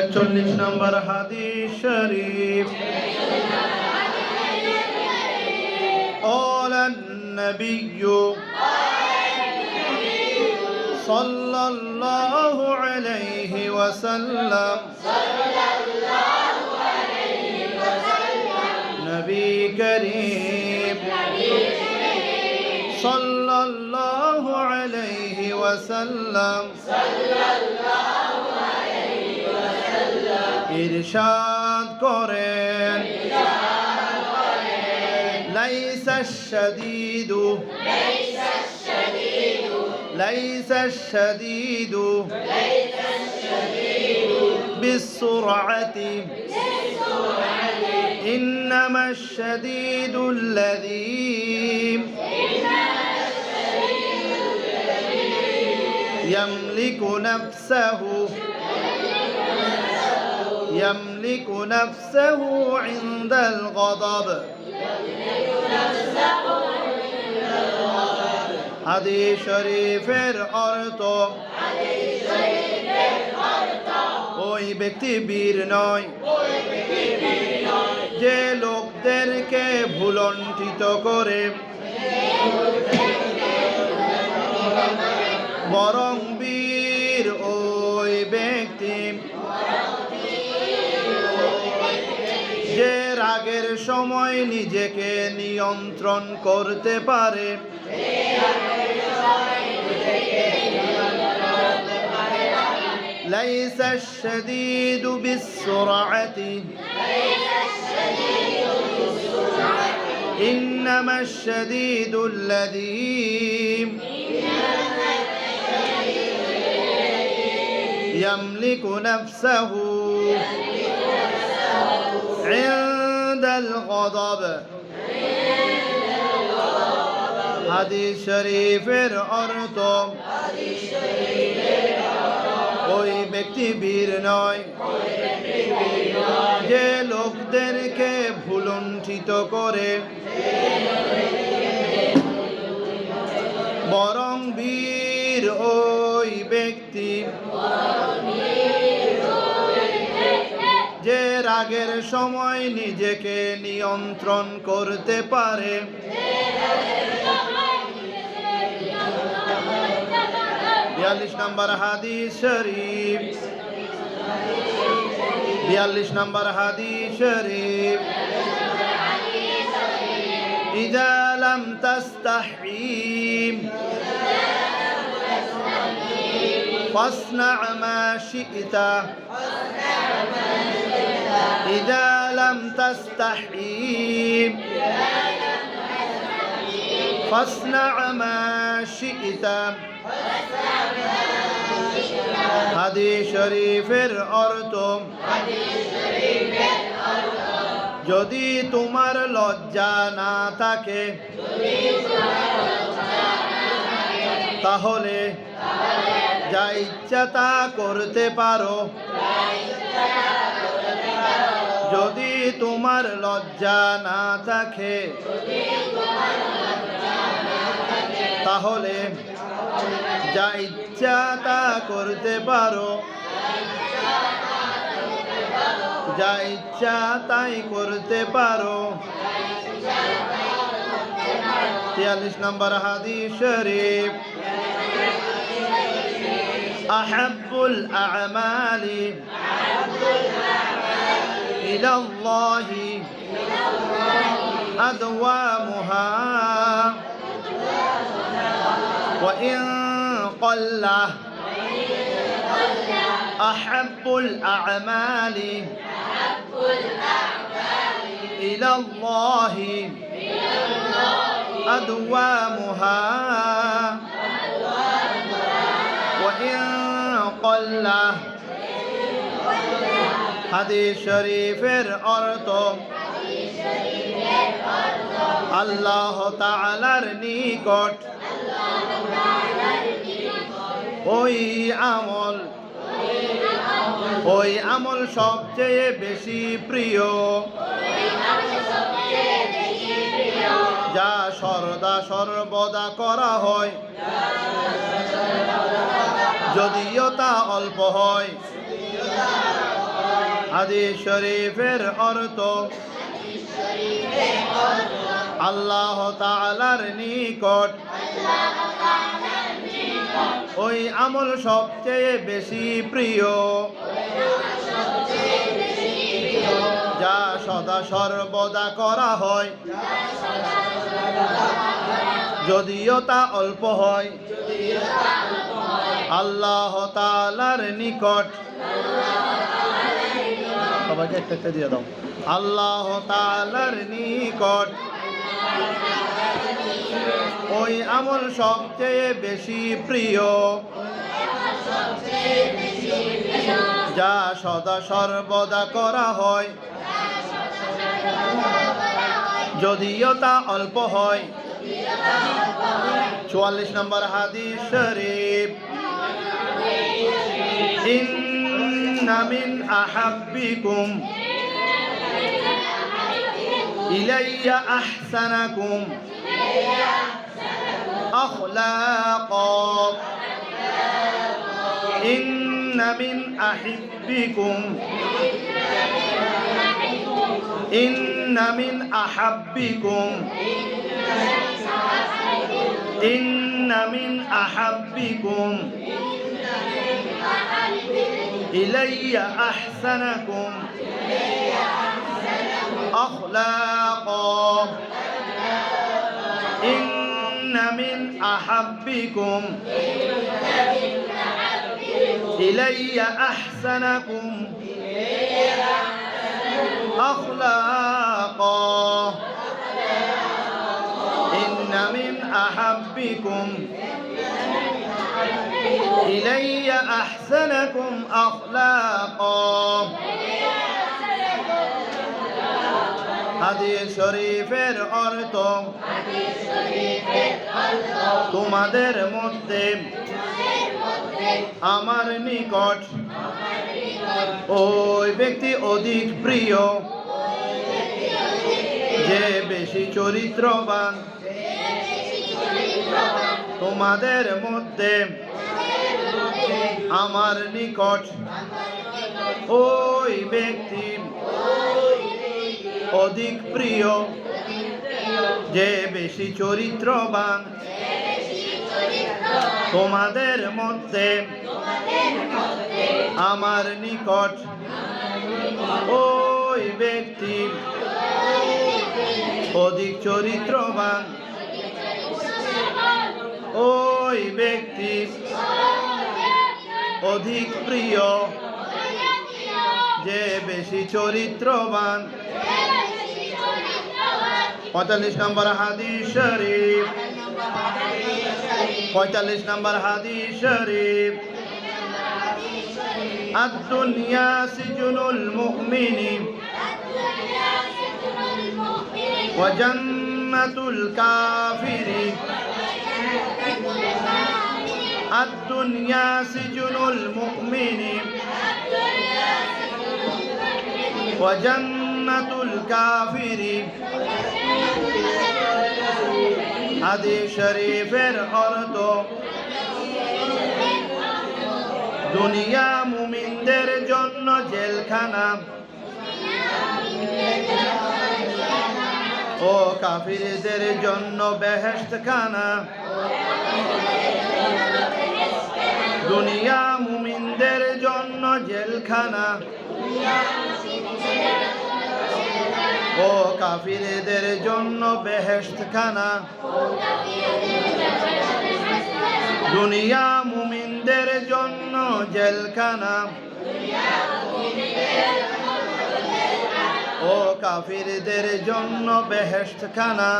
একচল্লিশ নম্বর হাদিস শরীফ قال النبي صلى الله عليه وسلم نبي كريم صلى الله عليه وسلم ইরশাদ করেন ليس الشديد ليس الشديد بالسرعة إنما الشديد الذي يملك نفسه يملك نفسه عند الغضب হাদিস শরীফের অর্থ ওই ব্যক্তি বীর নয় যে লোকদেরকে ভুলণ্ঠিত করে বরং বীর ওই ব্যক্তি সময় নিজেকে নিয়ন্ত্রণ করতে পারে ليس الشديد بالسرعة إنما الشديد الذي يملك نفسه الغضب হাদিস শরীফের অর্থ ওই ব্যক্তি বীর নয় যে লোকদেরকে ভুলণ্ঠিত করে বরং বীর ওই ব্যক্তি রাগের সময় নিজেকে নিয়ন্ত্রণ করতে পারে বিয়াল্লিশ নম্বর হাদিস শরীফ বিয়াল্লিশ নম্বর হাদিস শরীফ إذا لم تستحي فاصنع ما شئت إذا لم تستحي فاصنع ما شئت হাদিস শরীফের অর্থ যদি তোমার লজ্জা না থাকে তাহলে যা ইচ্ছা তা করতে পারো যদি তোমার লজ্জা না থাকে তাহলে যা ইচ্ছা তা করতে পারো যা ইচ্ছা তাই করতে পারো তিয়াল্লিশ নম্বর হাদিস শরীফ أحب الأعمال إلى الله أدوامها. وإن قل أحب الأعمال إلى الله أدوامها. وإن قل হাদিস শরীফের অর্থ। আল্লাহ তাআলার নিকট। ওই আমল। ওই আমল সবচেয়ে বেশি প্রিয়। যা সর্দা সর্বদা করা হয়। যদিও তা অল্প হয়। হাদিস শরীফের অর্থ আল্লাহ তাআলার নিকট। ওই আমল সবচেয়ে বেশি প্রিয়। যা সদা সর্বদা করা হয়। যদিও তা অল্প হয়। আল্লাহ তাআলার নিকট। সবাইকে একটা একটা দিয়ে দাও। আল্লাহ তাআলার নিকট ওই আমল সবচেয়ে বেশি প্রিয়। যা সদা সর্বদা করা হয়। যদিও তা অল্প হয়। চুয়াল্লিশ নম্বর হাদিস শরীফ। إن من أحبكم إلي أحسنكم أخلاقا إن من أحبكم إن من أحبكم إن من أحبكم إلي أحسنكم. أخلاقا. إن من أحبكم. إلي أحسنكم. أحسنكم أخلاقا হাদিস শরীফের অর্থ তোমাদের মধ্যে আমার নিকট ওই ব্যক্তি অধিক প্রিয় যে বেশি চরিত্রবান তোমাদের মধ্যে আমার নিকট ওই ব্যক্তি অধিক প্রিয়, যে বেশি চরিত্রবান, তোমাদের মধ্যে আমার নিকট ওই ব্যক্তি অধিক চরিত্রবান, ওই ব্যক্তি অধিক প্রিয় যে বেশি চরিত্রবান পঁয়তাল্লিশ নম্বর হাদিস শরীফ পঁয়তাল্লিশ নম্বর হাদিস শরীফ الدنيا سجن المؤمن وجنة الكافر الدنيا سجن المؤمن وجنة الكافر হাদিস শরীফের অর্থ দুনিয়া মুমিনদের জন্য জেলখানা ও কাফিরদের জন্য বেহেশত খানা দুনিয়া মুমিনদের জন্য জেলখানা। ও কাফিরদের জন্য বেহেশত খানা দুনিয়া মুমিনদের জন্য জেলখানা। ও কাফিরদের জন্য বেহেশত খানা